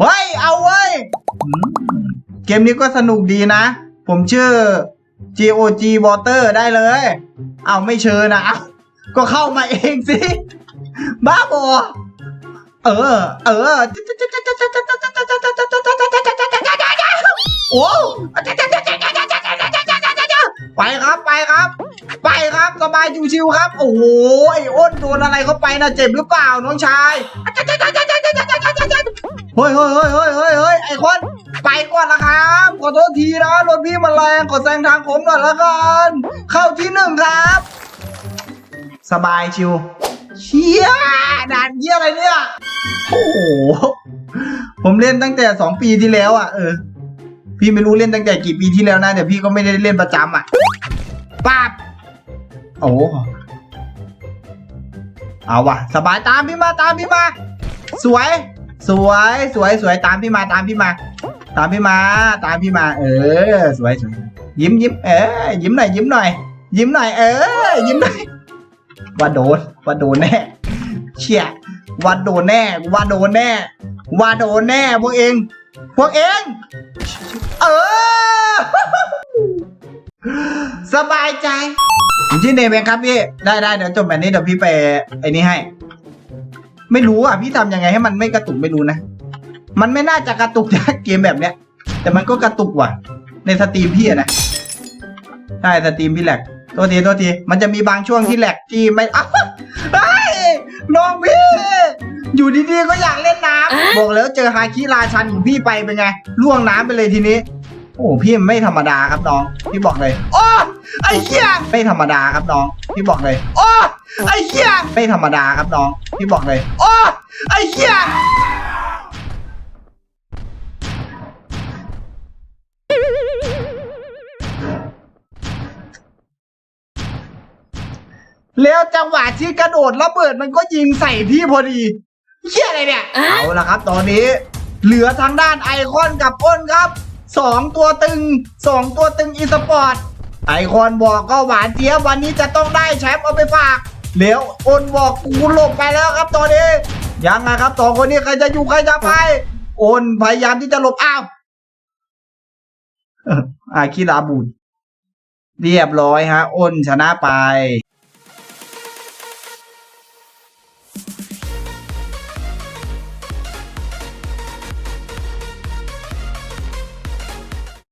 เฮ้ย เอาเว้ย เกมนี้ก็สนุกดีนะ ผมชื่อ GOG Water ได้เลย เอาไม่เชิญนะเอาก็เข้ามาเองสิ บ้าบอเออ เออ โอ้ไปครับไปครับ ไปครับสบายชิวๆครับ โอ้โหไอ้อ้นโดนอะไรเข้าไปนะเจ็บหรือเปล่าน้องชาย เฮ้ยเฮ้ยเฮ้ยเฮ้ยเฮ้ยเฮ้ยไอ้คนไปก่อนนะครับขอโทษทีนะรถพี่มันแรงขอแซงทางผมหน่อยละกันเข้าที่หนึ่งครับ สบายชิวเชี่ยด่านเยี่ยอะไรเนี่ยโอ้โหผมเล่นตั้งแต่สองปีที่แล้วอะเออ พี่ไม่รู้เล่นตั้งแต่กี่ปีที่แล้วนะแต่พี่ก็ไม่ได้เล่นประจำอะป้าบโอ้เอาว่ะ สบายตามพี่มาตามพี่มา สวย สวยสวยสวยตามพี่มาตามพี่มา ตามพี่มา ตามพี่มา เออ สวยสวยยิ้มยิ้มเออยิ้มหน่อยยิ้มหน่อย ยิ้มหน่อยเออ ยิ้มหน่อยว่าโดนว่าโดนแน่เชี่ยว่าโดนแน่ว่าโดนแน่ว่าโดนแน่พวกเอง พวกเอง เออ สบายใจผมชื่อเนมเองครับพี่ ได้ได้เดี๋ยวจบแบบนี้เดี๋ยวพี่ไปไอ้นี่ให้ ไม่รู้อะพี่ทำยังไงให้มันไม่กระตุกไม่รู้นะ มันไม่น่าจะกระตุกจากเกมแบบเนี้ย แต่มันก็กระตุกว่ะ ในสตรีมพี่อะนะใช่สตรีมพี่แหลกตัวทีตัวทีมันจะมีบางช่วงที่แหลกที่ไม่อ้าวเฮ้ยน้องพี่ อยู่ดีๆก็อยากเล่นน้ำบอกแล้วเจอฮาคิราชันของพี่ไปเป็นไงล่วงน้ำไปเลยทีนี้ โอ้พี่ไม่ธรรมดาครับน้อง พี่บอกเลยโอ้ไอ้เหี้ยไม่ธรรมดาครับน้อง พี่บอกเลยโอ้ไอ้เหี้ยไม่ธรรมดาครับน้อง พี่บอกเลยโอ้ไอ้เหี้ยแล้วจังหวะที่กระโดดระเบิดมันก็ยิงใส่พี่พอดีเหี้ยอะไรเนี่ย เอาละครับ ตอนนี้ เหลือทางด้านไอคอนกับอ้นครับสองตัวตึงสองตัวตึงอีสปอร์ตไอคอนบอกก็หวานเจี๊ยบวันนี้จะต้องได้แชมป์เอาไปฝาก แล้วอ้นบอกกูหลบไปแล้วครับตอนนี้ยังไงครับสองคนนี้ใครจะอยู่ใครจะไปอ้นพยายามที่จะหลบอ้าวเอ่ออาคิราบุตรเรียบร้อยฮะอ้นชนะไป